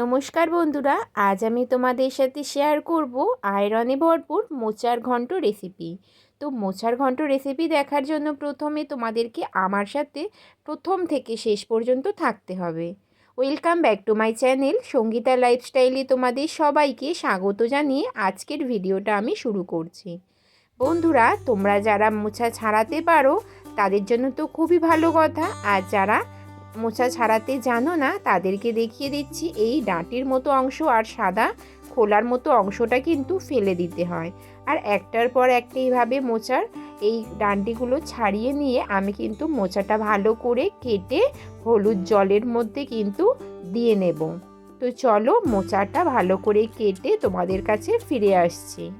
নমস্কার বন্ধুরা, আজ আমি তোমাদের সাথে শেয়ার করব আয়রনে ভরপুর মোচার ঘন্ট রেসিপি তো মোচার ঘন্ট রেসিপি দেখার জন্য প্রথমে তোমাদেরকে আমার সাথে প্রথম থেকে শেষ পর্যন্ত থাকতে হবে। Welcome back to my channel Sangeeta লাইফস্টাইলে তোমাদের সবাইকে স্বাগত জানিয়ে আজকের ভিডিওটা আমি শুরু করছি। বন্ধুরা, তোমরা যারা মোচা ছাড়াতে পারো, তাদের জন্য তো খুবই ভালো কথা, আর যারা মোচা ছাড়াতে জানো না, তাদেরকে দেখিয়ে দিচ্ছি, এই ডাঁটির মতো অংশ আর সাদা খোলার মতো অংশটা কিন্তু ফেলে দিতে হয়। আর একটার পর একটা এইভাবে মোচার এই ডান্ডিগুলো ছাড়িয়ে নিয়ে আমি কিন্তু মোচাটা ভালো করে কেটে হলুদ জলের মধ্যে কিন্তু দিয়ে নেব। তো চলো মোচাটা ভালো করে কেটে তোমাদের কাছে ফিরে আসছি।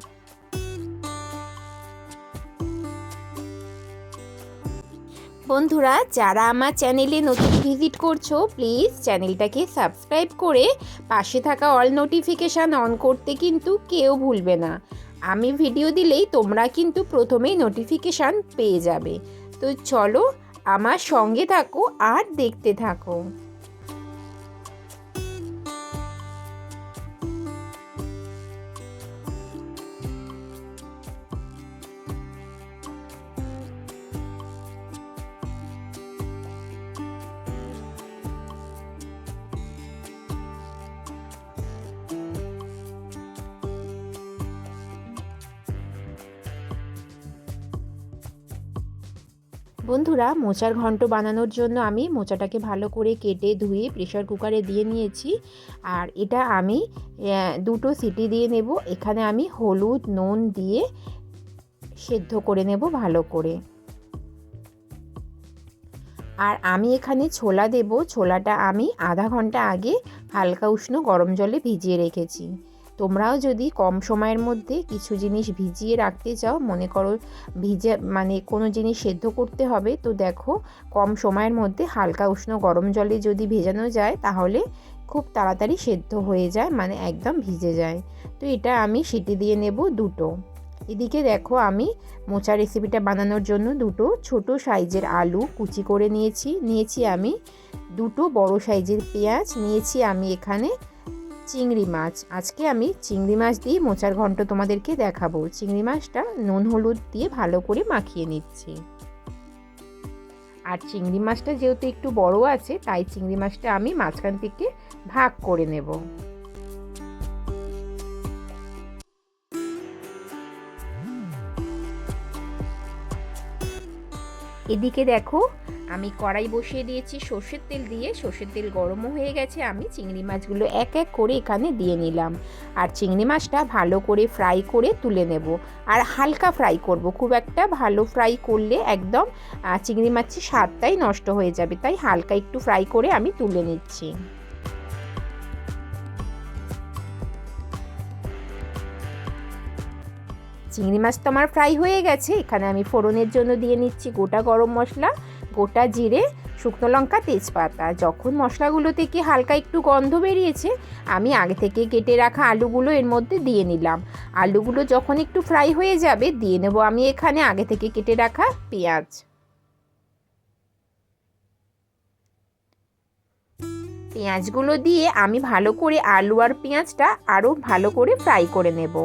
বন্ধুরা, যারা আমার চ্যানেলে নতুন ভিজিট করছ, প্লিজ চ্যানেলটাকে সাবস্ক্রাইব করে পাশে থাকা অল নোটিফিকেশান অন করতে কিন্তু কেউ ভুলবে না। আমি ভিডিও দিলেই তোমরা কিন্তু প্রথমেই নোটিফিকেশান পেয়ে যাবে। তো চলো আমার সঙ্গে থাকো আর দেখতে থাকো। বন্ধুরা, মোচার ঘন্ট বানানোর জন্য আমি মোচাটাকে ভালো করে কেটে ধুয়ে প্রেশার কুকারে দিয়ে নিয়েছি। আর এটা আমি দুটো সিটি দিয়ে নেব। এখানে আমি হলুদ, নুন দিয়ে সেদ্ধ করে নেব ভালো করে। আর আমি এখানে ছোলা দেব। ছোলাটা আমি আধা ঘণ্টা আগে হালকা উষ্ণ গরম জলে ভিজিয়ে রেখেছি। তোমরাও যদি কম সময়ের মধ্যে কিছু জিনিস ভিজিয়ে রাখতে চাও, মনে করো ভিজে মানে কোনো জিনিস সেদ্ধ করতে হবে, তো দেখো কম সময়ের মধ্যে হালকা উষ্ণ গরম জলে যদি ভেজানো যায়, তাহলে খুব তাড়াতাড়ি সেদ্ধ হয়ে যায় মানে একদম ভিজে যায়। তো এটা আমি সিটি দিয়ে নেব দুটো। এদিকে দেখো আমি মোচা রেসিপিটা বানানোর জন্য দুটো ছোট সাইজের আলু কুচি করে নিয়েছি। নিয়েছি আমি দুটো বড় সাইজের পেঁয়াজ। নিয়েছি আমি এখানে চিংড়ি মাছ। আজকে আমি চিংড়ি মাছ দিয়ে মোচার ঘন্ট তোমাদেরকে দেখাবো। চিংড়ি মাছটা নুন হলুদ দিয়ে ভালো করে মাখিয়ে নিচ্ছি। আর চিংড়ি মাছটা যেহেতু একটু বড় আছে, তাই চিংড়ি মাছটা আমি মাঝখান থেকে ভাগ করে নেব। এদিকে দেখো আমি কড়াই বসিয়ে দিয়েছি, সর্ষের তেল দিয়ে। সর্ষের তেল গরমও হয়ে গেছে, আমি চিংড়ি মাছগুলো এক এক করে এখানে দিয়ে নিলাম। আর চিংড়ি মাছটা ভালো করে ফ্রাই করে তুলে নেব। আর হালকা ফ্রাই করব, খুব একটা ভালো ফ্রাই করলে একদম চিংড়ি মাছের স্বাদটাই নষ্ট হয়ে যাবে। তাই হালকা একটু ফ্রাই করে আমি তুলে নিচ্ছি। চিংড়ি মাছ তো আমার ফ্রাই হয়ে গেছে, এখানে আমি ফোড়নের জন্য দিয়ে নিচ্ছি গোটা গরম মশলা। গোটা জিরে, শুকনো লঙ্কা, তেজপাতা। যখন মশলাগুলো থেকে হালকা একটু গন্ধ বেরিয়েছে, আমি আগে থেকে কেটে রাখা আলুগুলো এর মধ্যে দিয়ে নিলাম। আলুগুলো যখন একটু ফ্রাই হয়ে যাবে, দিয়ে নেব আমি এখানে আগে থেকে কেটে রাখা পেঁয়াজ। পেঁয়াজগুলো দিয়ে আমি ভালো করে আলু আর পেঁয়াজটা আরও ভালো করে ফ্রাই করে নেব।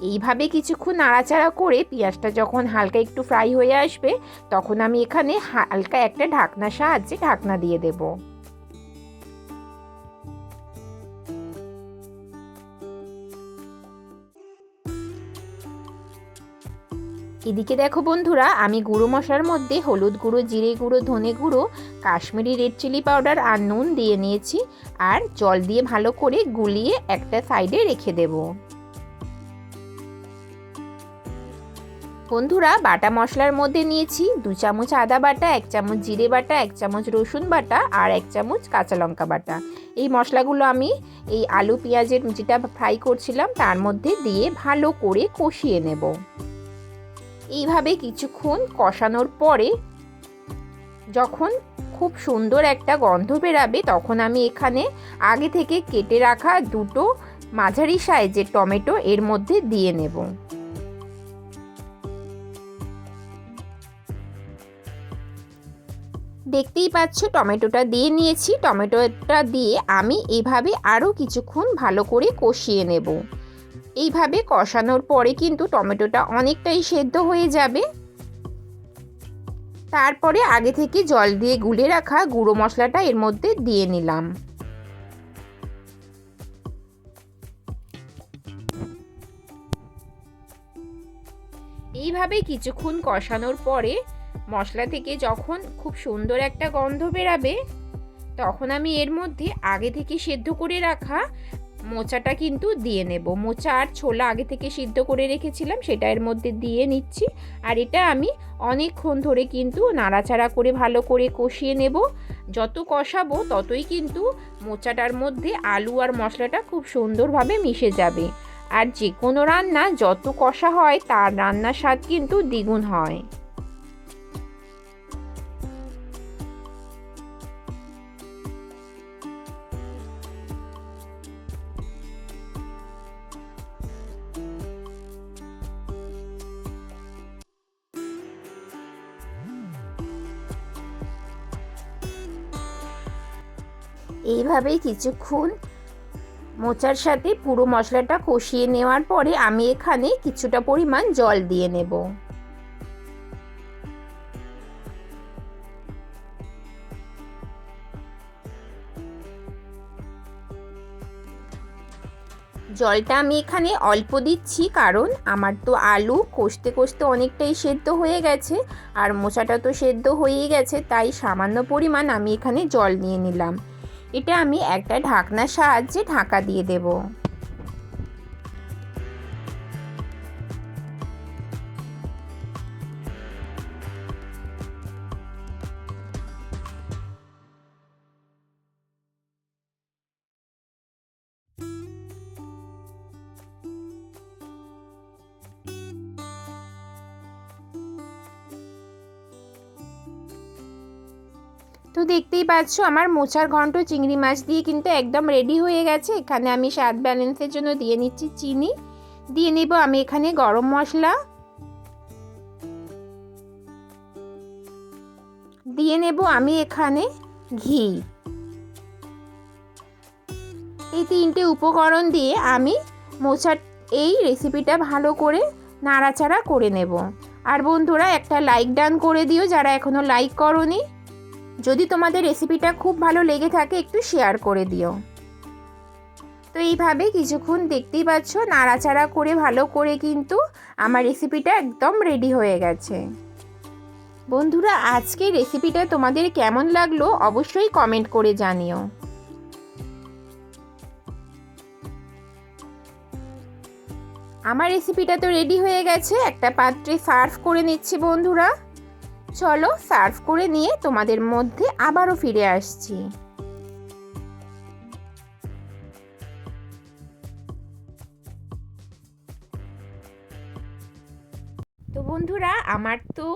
এইভাবে কিছুক্ষণ নাড়াচাড়া করে পেঁয়াজটা যখন হালকা একটু ফ্রাই হয়ে আসবে, তখন আমি এখানে হালকা একটা ঢাকনা সাহায্যে ঢাকনা দিয়ে দেব। এদিকে দেখো বন্ধুরা, আমি গুঁড়ো মশলার মধ্যে হলুদ গুঁড়ো, জিরে গুঁড়ো, ধনে গুঁড়ো, কাশ্মীরি রেড চিলি পাউডার আর নুন দিয়ে নিয়েছি। আর জল দিয়ে ভালো করে গুলিয়ে একটা সাইডে রেখে দেবো। বন্ধুরা, বাটা মশলার মধ্যে নিয়েছি দু চামচ আদা বাটা, এক চামচ জিরে বাটা, এক চামচ রসুন বাটা আর এক চামচ কাঁচা লঙ্কা বাটা। এই মশলাগুলো আমি এই আলু, পেঁয়াজের যেটা ফ্রাই করছিলাম তার মধ্যে দিয়ে ভালো করে কষিয়ে নেব। এইভাবে কিছুক্ষণ কষানোর পরে যখন খুব সুন্দর একটা গন্ধ বেরাবে, তখন আমি এখানে আগে থেকে কেটে রাখা দুটো মাঝারি সাইজের টমেটো এর মধ্যে দিয়ে নেব। দেখতেই পাচ্ছ, টমেটোটা দিয়ে নিয়েছি। টমেটোটা দিয়ে আমি এভাবে আরও কিছুক্ষণ ভালো করে কষিয়ে নেব। এইভাবে কষানোর পরে কিন্তু টমেটোটা অনেকটাই সেদ্ধ হয়ে যাবে। তারপরে আগে থেকে জল দিয়ে গুলে রাখা গুঁড়ো মশলাটা এর মধ্যে দিয়ে নিলাম। এইভাবে কিছুক্ষণ কষানোর পরে মশলা থেকে যখন খুব সুন্দর একটা গন্ধ বেরাবে, তখন আমি এর মধ্যে আগে থেকে সেদ্ধ করে রাখা মোচাটা কিন্তু দিয়ে নেব। মোচা আর ছোলা আগে থেকে সিদ্ধ করে রেখেছিলাম, সেটা এর মধ্যে দিয়ে নিচ্ছি। আর এটা আমি অনেকক্ষণ ধরে কিন্তু নাড়াচাড়া করে, ভালো করে কষিয়ে নেব। যত কষাবো, ততই কিন্তু মোচাটার মধ্যে আলু আর মশলাটা খুব সুন্দরভাবে মিশে যাবে। আর যে কোনো রান্না, যত কষা হয়, তার রান্নার স্বাদ কিন্তু দ্বিগুণ হয়। এইভাবেই কিছুক্ষণ মোচার সাথে পুরো মশলাটা কষিয়ে নেওয়ার পরে আমি এখানে কিছুটা পরিমাণ জল দিয়ে নেব। জলটা আমি এখানে অল্প দিচ্ছি কারণ আমার তো আলু কষতে কষতে অনেকটাই সেদ্ধ হয়ে গেছে আর মোচাটা তো সেদ্ধ হয়েই গেছে, তাই সামান্য পরিমাণ আমি এখানে জল নিয়ে নিলাম। এটা আমি একটা ঢাকনার সাহায্যে ঢাকা দিয়ে দেব। তো দেখতেই পাচ্ছ, আমার মোচার ঘন্ট চিংড়ি মাছ দিয়ে কিন্তু একদম রেডি হয়ে গেছে। এখানে আমি স্বাদ ব্যালেন্সের জন্য দিয়ে নিচ্ছি চিনি। দিয়ে নেব আমি এখানে গরম মশলা। দিয়ে নেব আমি এখানে ঘি। এই তিনটে উপকরণ দিয়ে আমি মোচার এই রেসিপিটা ভালো করে নাড়াচাড়া করে নেব। আর বন্ধুরা একটা লাইক ডান করে দিও, যারা এখনও লাইক করনি। যদি তোমাদের রেসিপিটা খুব ভালো লেগে থাকে, একটু শেয়ার করে দিও। তো এইভাবে কিছুক্ষণ দেখতেই পাচ্ছ, নাড়াচাড়া করে, ভালো করে কিন্তু আমার রেসিপিটা একদম রেডি হয়ে গেছে। বন্ধুরা আজকে রেসিপিটা তোমাদের কেমন লাগল অবশ্যই কমেন্ট করে জানিও। আমার রেসিপিটা তো রেডি হয়ে গেছে, একটা পাত্রে সার্ভ করে নিচ্ছি বন্ধুরা। চলো সার্ভ করে নিয়ে তোমাদের মধ্যে আবারও ফিরে আসছি। তো বন্ধুরা, আমার তো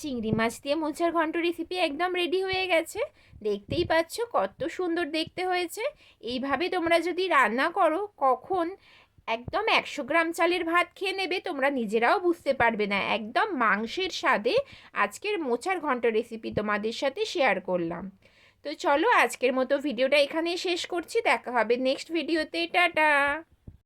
চিংড়ি মাছ দিয়ে মোচার ঘন্ট রেসিপি একদম রেডি হয়ে গেছে। দেখতেই পাচ্ছ কত সুন্দর দেখতে হয়েছে। এইভাবে তোমরা যদি রান্না করো, কখন একদম একশো গ্রাম চালের ভাত খেয়ে নেবে, তোমরা নিজেরাও বুঝতে পারবে না। একদম মাংসের স্বাদে আজকের মোচার ঘন্ট রেসিপি তোমাদের সাথে শেয়ার করলাম। তো চলো আজকের মতো ভিডিওটা এখানেই শেষ করছি, দেখা হবে নেক্সট ভিডিওতে টাটা!